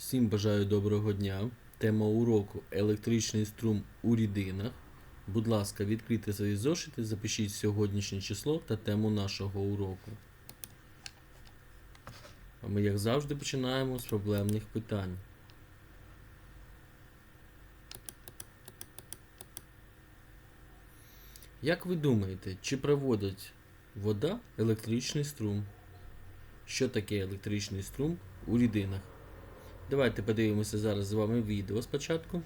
Всім бажаю доброго дня. Тема уроку електричний струм у рідинах. Будь ласка, відкрийте свої зошити, запишіть сьогоднішнє число та тему нашого уроку. А ми, як завжди, починаємо з проблемних питань. Як ви думаєте, чи проводить вода електричний струм? Що таке електричний струм у рідинах? Давайте подивимося зараз з вами відео спочатку.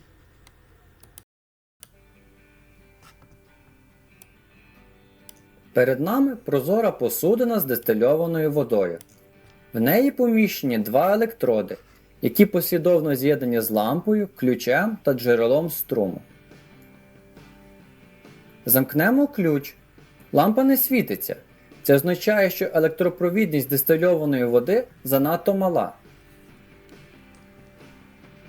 Перед нами прозора посудина з дистильованою водою. В неї поміщені два електроди, які послідовно з'єднані з лампою, ключем та джерелом струму. Замкнемо ключ. Лампа не світиться. Це означає, що електропровідність дистильованої води занадто мала.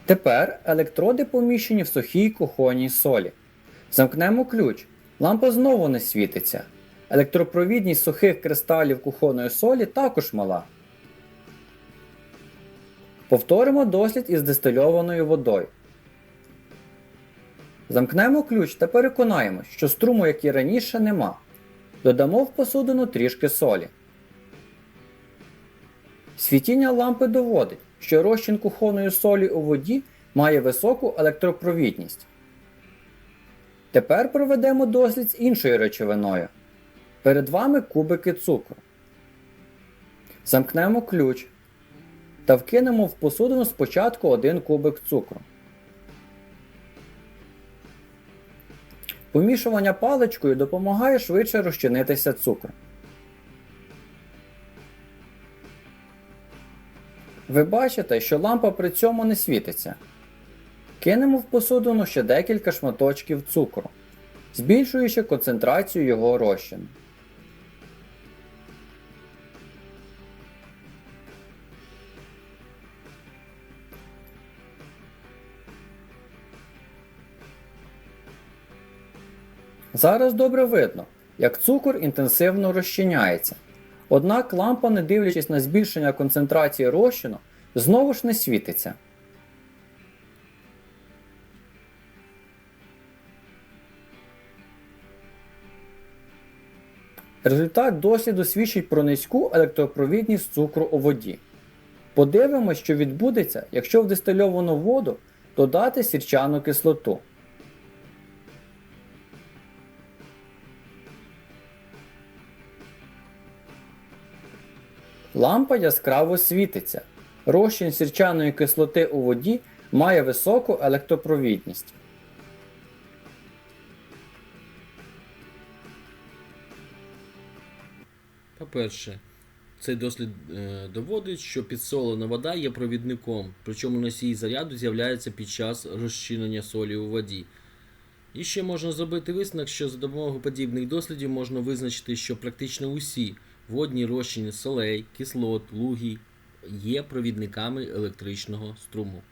Тепер електроди поміщені в сухій кухонній солі. Замкнемо ключ. Лампа знову не світиться. Електропровідність сухих кристалів кухонної солі також мала. Повторимо дослід із дистильованою водою. Замкнемо ключ та переконаємось, що струму, як і раніше, нема. Додамо в посудину трішки солі. Світіння лампи доводить, що розчин кухонної солі у воді має високу електропровідність. Тепер проведемо дослід з іншою речовиною. Перед вами кубики цукру. Замкнемо ключ та вкинемо в посудину спочатку один кубик цукру. Помішування паличкою допомагає швидше розчинитися цукру. Ви бачите, що лампа при цьому не світиться. Кинемо в посудину ще декілька шматочків цукру, збільшуючи концентрацію його розчину. Зараз добре видно, як цукор інтенсивно розчиняється. Однак лампа, не дивлячись на збільшення концентрації розчину, знову ж не світиться. Результат досліду свідчить про низьку електропровідність цукру у воді. Подивимось, що відбудеться, якщо в дистильовану воду додати сірчану кислоту. Лампа яскраво світиться. Розчин сірчаної кислоти у воді має високу електропровідність. По-перше, цей дослід е, доводить, що підсолена вода є провідником, причому носій заряду з'являється під час розчинення солі у воді. І ще можна зробити висновок, що за допомогою подібних дослідів можна визначити, що практично усі водні розчини солей, кислот, луги є провідниками електричного струму.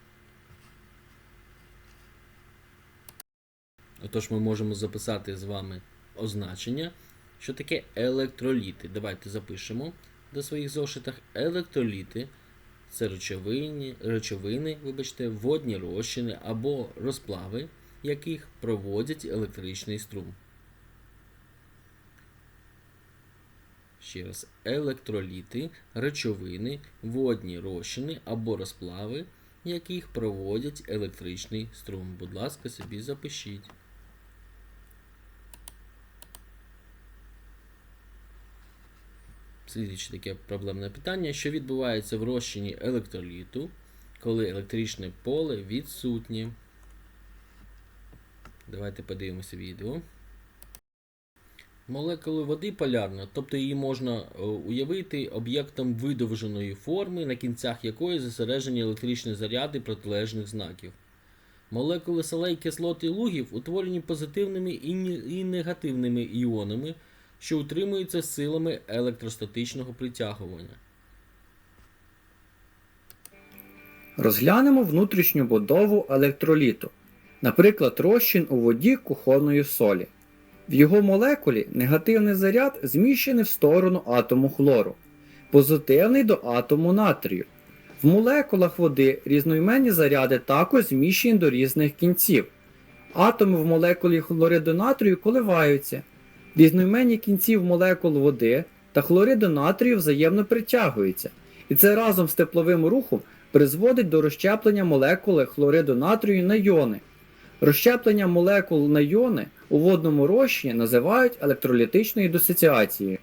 Отож, ми можемо записати з вами означення, що таке електроліти. Давайте запишемо до своїх зошитах. Електроліти це речовини, речовини, вибачте, водні розчини або розплави, яких проводять електричний струм. Ще раз, електроліти, речовини, водні розчини або розплави, яких проводять електричний струм. Будь ласка, собі запишіть. Слідуюче таке проблемне питання, що відбувається в розчині електроліту, коли електричне поле відсутнє. Давайте подивимося відео. Молекули води полярна, тобто її можна е, уявити об'єктом видовженої форми, на кінцях якої зосереджені електричні заряди протилежних знаків. Молекули солей, кислот і лугів утворені позитивними і негативними іонами, що утримуються силами електростатичного притягування. Розглянемо внутрішню будову електроліту, наприклад, розчин у воді кухонної солі. В його молекулі негативний заряд зміщений в сторону атому хлору, позитивний до атому натрію. В молекулах води різноіменні заряди також зміщені до різних кінців. Атоми в молекулі хлориду натрію коливаються. Різноіменні кінці в молекул води та хлориду натрію взаємно притягуються. І це разом з тепловим рухом призводить до розщеплення молекули хлориду натрію на йони. Розщеплення молекул на йони у водному розчині називають електролітичною дисоціацією.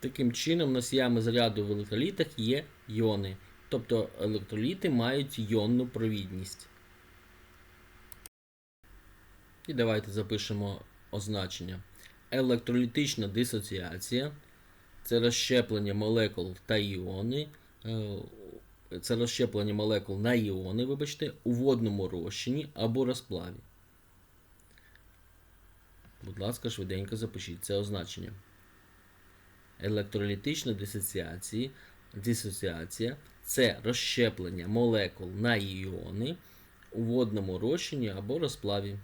Таким чином, носіями заряду в електролітах є йони, тобто електроліти мають йонну провідність. І давайте запишемо означення. Електролітична дисоціація це розщеплення молекул та іони. Це розщеплення молекул на іони, вибачте, у водному розчині або розплаві. Будь ласка, швиденько запишіть це означення. Електролітична дисоціація, це розщеплення молекул на іони у водному розчині або розплаві.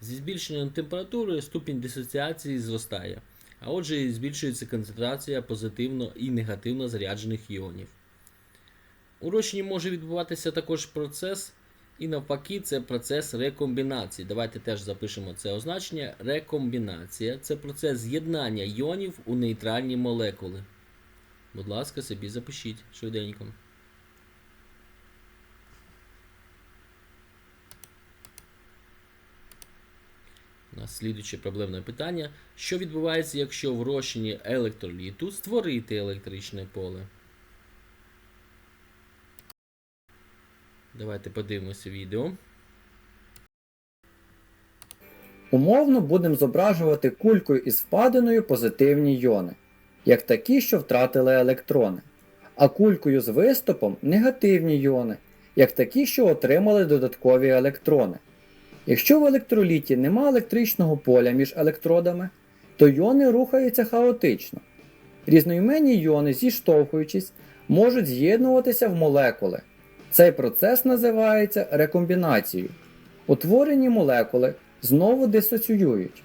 Зі збільшенням температури ступінь дисоціації зростає, а отже збільшується концентрація позитивно і негативно заряджених іонів. У розчині може відбуватися також процес, і навпаки, це процес рекомбінації. Давайте теж запишемо це означення. Рекомбінація це процес з'єднання іонів у нейтральні молекули. Будь ласка, собі запишіть швиденько. Слідуюче проблемне питання. Що відбувається, якщо в розчині електроліту створити електричне поле? Давайте подивимося відео. Умовно будемо зображувати кулькою із впадиною позитивні йони, як такі, що втратили електрони, а кулькою з виступом негативні йони, як такі, що отримали додаткові електрони. Якщо в електроліті нема електричного поля між електродами, то йони рухаються хаотично. Різноіменні йони, зіштовхуючись, можуть з'єднуватися в молекули. Цей процес називається рекомбінацією. Утворені молекули знову дисоціюють.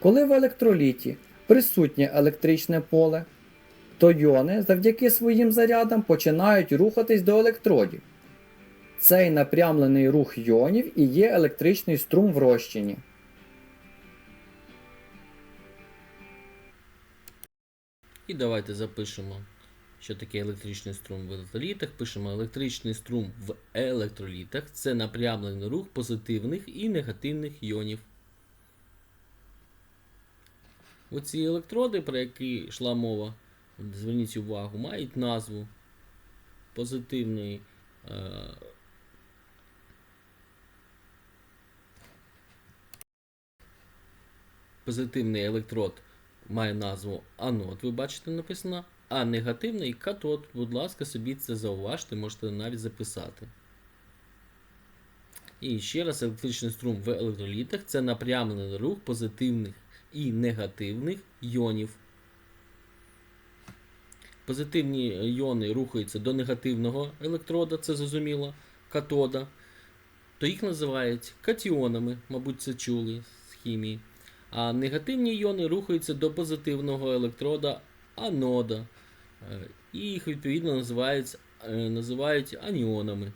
Коли в електроліті присутнє електричне поле, то йони завдяки своїм зарядам починають рухатись до електродів. Цей напрямлений рух йонів і є електричний струм в розчині. І давайте запишемо, що таке електричний струм в електролітах. Пишемо електричний струм в електролітах. Це напрямлений рух позитивних і негативних іонів. Оці електроди, про які йшла мова, зверніть увагу, мають назву позитивний. Е- Позитивний електрод має назву анод, ви бачите, написано, а негативний катод. Будь ласка, собі це зауважте, можете навіть записати. І ще раз, електричний струм в електролітах це напрямлений рух позитивних і негативних йонів. Позитивні йони рухаються до негативного електрода, це зрозуміло, катода, то їх називають катіонами, мабуть, це чули з хімії. А негативні іони рухаються до позитивного електрода анода. Е, І їх відповідно називають, е, називають аніонами.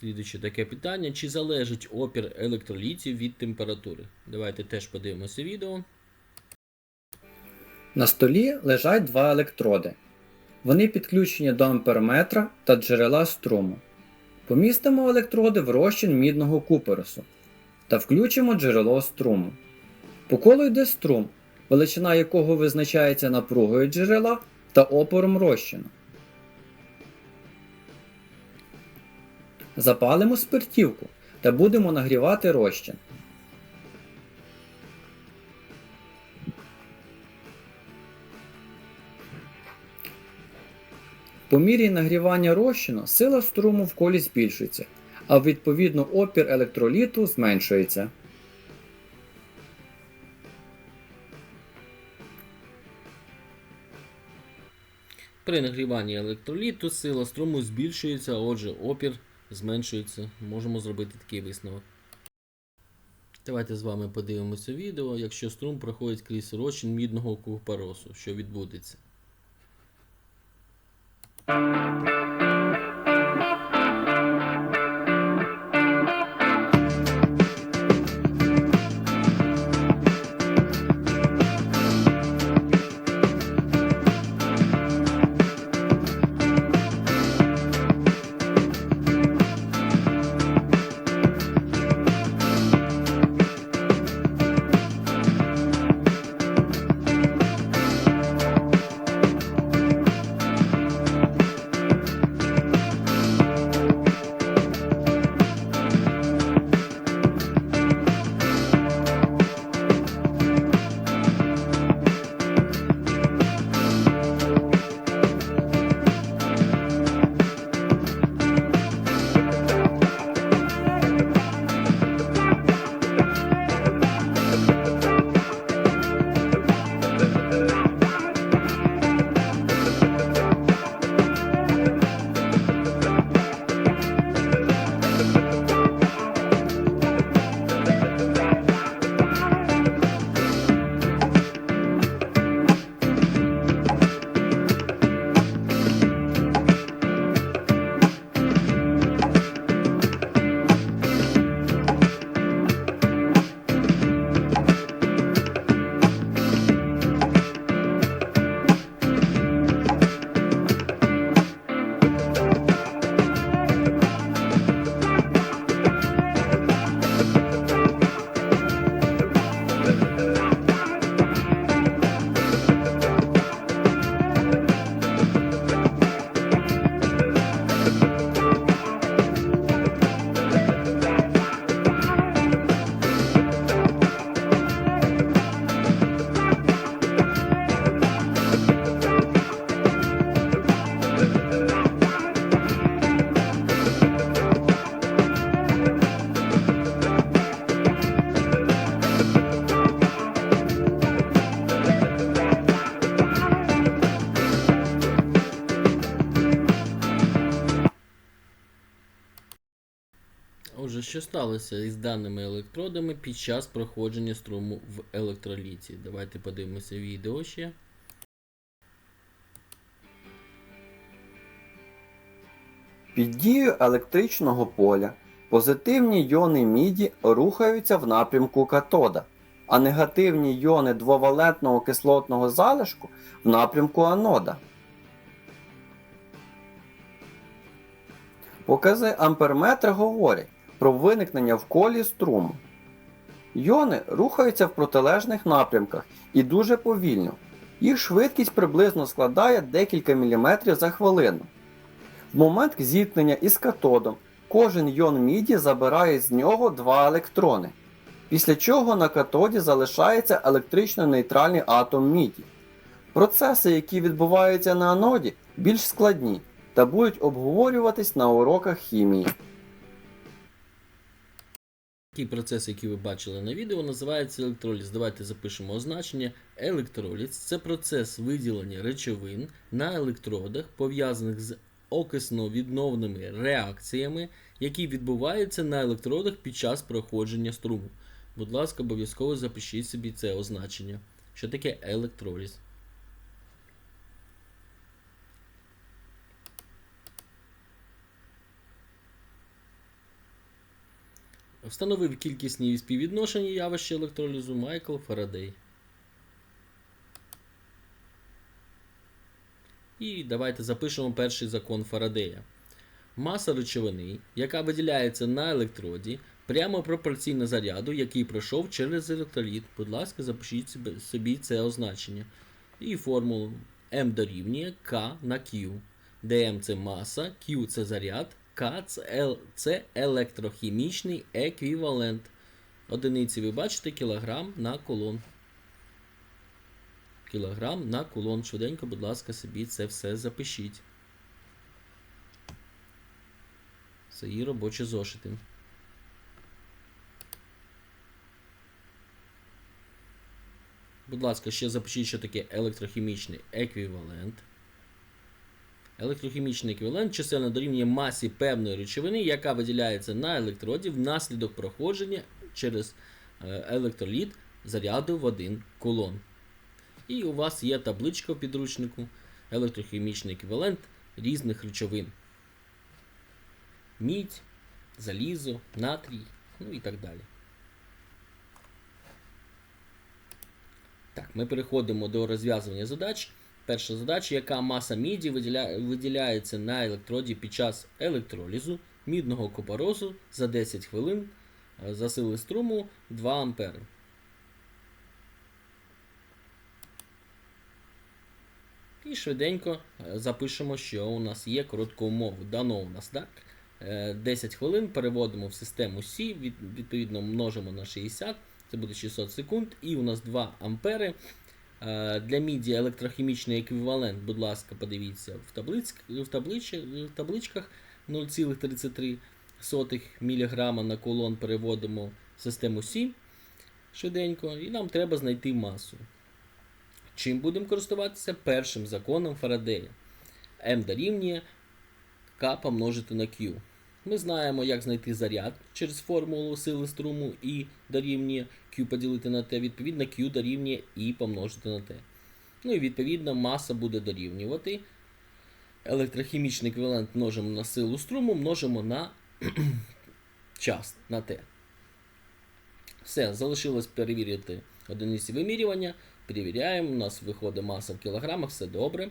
Слідуюче таке питання: чи залежить опір електролітів від температури? Давайте теж подивимося відео. На столі лежать два електроди. Вони підключені до амперметра та джерела струму. Помістимо електроди в розчин мідного куперусу та включимо джерело струму. По колу йде струм, величина якого визначається напругою джерела та опором розчину. Запалимо спиртівку та будемо нагрівати розчин. По мірі нагрівання розчину сила струму в колі збільшується, а відповідно опір електроліту зменшується. При нагріванні електроліту сила струму збільшується, а отже, опір зменшується. Можемо зробити такий висновок. Давайте з вами подивимося відео, якщо струм проходить крізь розчин мідного купоросу, що відбудеться. Сталося із даними електродами під час проходження струму в електроліті? Давайте подивимося відео ще. Під дією електричного поля позитивні йони міді рухаються в напрямку катода, а негативні йони двовалентного кислотного залишку в напрямку анода. Покази амперметра говорять про виникнення в колі струму. Йони рухаються в протилежних напрямках і дуже повільно. Їх швидкість приблизно складає декілька міліметрів за хвилину. В момент зіткнення із катодом кожен йон міді забирає з нього два електрони, після чого на катоді залишається електрично нейтральний атом міді. Процеси, які відбуваються на аноді, більш складні та будуть обговорюватись на уроках хімії. Такий процес, який ви бачили на відео, називається електроліз. Давайте запишемо означення. Електроліз це процес виділення речовин на електродах, пов'язаних з окисно-відновними реакціями, які відбуваються на електродах під час проходження струму. Будь ласка, обов'язково запишіть собі це означення. Що таке електроліз? Встановив кількісні співвідношення явища електролізу Майкл Фарадей. І давайте запишемо перший закон Фарадея. Маса речовини, яка виділяється на електроді, прямо пропорційна заряду, який пройшов через електроліт. Будь ласка, запишіть собі- це означення. І формулу М дорівнює К на Q, де М це маса, Q це заряд, К це, електрохімічний еквівалент. Одиниці ви бачите кілограм на колон. Кілограм на кулон. Швиденько, будь ласка, собі це все запишіть. Це і робочі зошити. Будь ласка, ще запишіть, що таке електрохімічний еквівалент. Електрохімічний еквівалент чисельно дорівнює масі певної речовини, яка виділяється на електроді внаслідок проходження через е, електроліт заряду в один кулон. І у вас є табличка в підручнику, електрохімічний еквівалент різних речовин. Мідь, залізо, натрій, ну і так далі. Так, ми переходимо до розв'язування задач. Перша задача, яка маса міді виділя... виділяється на електроді під час електролізу мідного купоросу за 10 хвилин е, за сили струму 2 ампери. І швиденько е, запишемо, що у нас є коротку умову. Дано у нас так. е, 10 хвилин переводимо в систему Сі, відповідно множимо на 60, це буде 600 секунд, і у нас 2 ампери. Е, Для міді електрохімічний еквівалент, будь ласка, подивіться в, таблиць, в, таблич, в табличках 0,33 мг на колон переводимо в систему Сі швиденько, і нам треба знайти масу. Чим будемо користуватися? Першим законом Фарадея. М дорівнює К помножити на Q. Ми знаємо, як знайти заряд через формулу сили струму І дорівнює Q поділити на Т. Відповідно, Q дорівнює І помножити на Т. Ну і відповідно маса буде дорівнювати. Електрохімічний еквівалент множимо на силу струму, множимо на час на Т. Все, залишилось перевірити одиниці вимірювання. Перевіряємо, у нас виходить маса в кілограмах, все добре.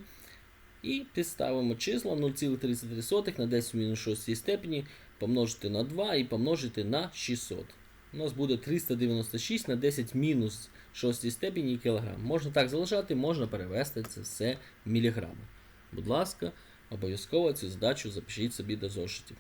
І підставимо числа 0,33 на 10 в мінус 6 степені помножити на 2 і помножити на 600. У нас буде 396 на 10 мінус 6 степені кілограм. Можна так залишати, можна перевести це все в міліграми. Будь ласка, обов'язково цю задачу запишіть собі до зошитів.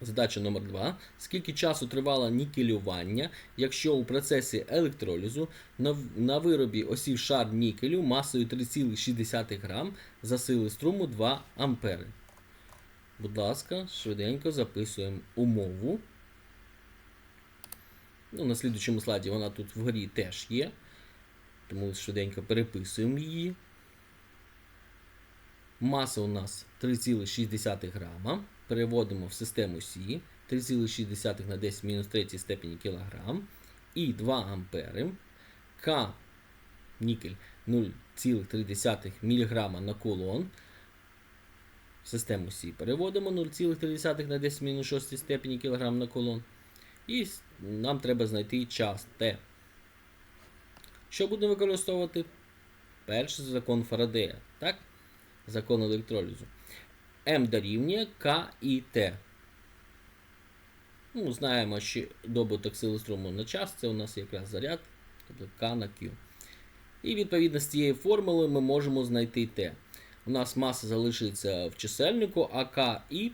Задача номер 2. Скільки часу тривало нікелювання, якщо у процесі електролізу на, на виробі осів шар нікелю масою 3,6 грам за сили струму 2 ампери? Будь ласка, швиденько записуємо умову. Ну, на слідучому слайді вона тут вгорі теж є. Тому швиденько переписуємо її. Маса у нас 3,6 грама. Переводимо в систему Сі 3,6 на 10 мінус 3 степені кілограм. І 2 ампери. К нікель 0,3 мг на кулон. В систему Сі переводимо 0,3 на 10 мінус 6 степені кілограм на кулон. І нам треба знайти час Т. Що будемо використовувати? Перший закон Фарадея. Так? Закон електролізу. М дорівнює К і Т. Ну, знаємо, що добуток сили струму на час це у нас якраз заряд, тобто К на Q. І відповідно з цієї формули ми можемо знайти Т. У нас маса залишиться в чисельнику, а К і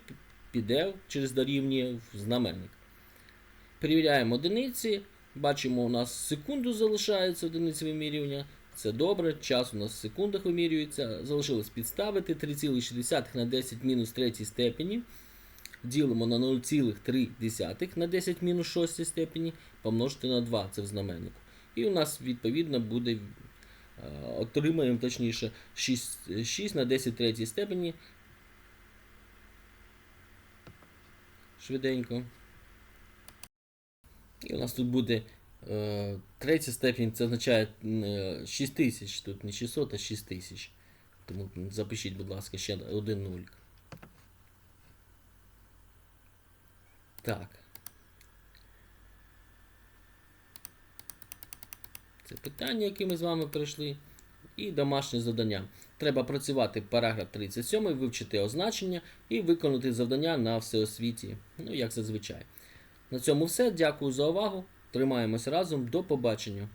піде через дорівнює в знаменник. Перевіряємо одиниці. Бачимо, у нас секунду залишається одиниці вимірювання. Це добре, час у нас в секундах вимірюється. Залишилось підставити 3,6 на 10 мінус 3 степені. Ділимо на 0,3 на 10 мінус 6 степені, помножити на 2, це в знаменнику. І у нас відповідно буде, е, отримаємо точніше 6, 6 на 10 третій степені. Швиденько. У нас тут буде е, третя степінь, це означає е, 6000, тут не 600, а 6000. Тому запишіть, будь ласка, ще один нуль. Так. Це питання, яке ми з вами пройшли. І домашнє завдання. Треба працювати параграф 37, вивчити означення і виконати завдання на всеосвіті. Ну, як зазвичай. На цьому все. Дякую за увагу. Тримаємось разом. До побачення.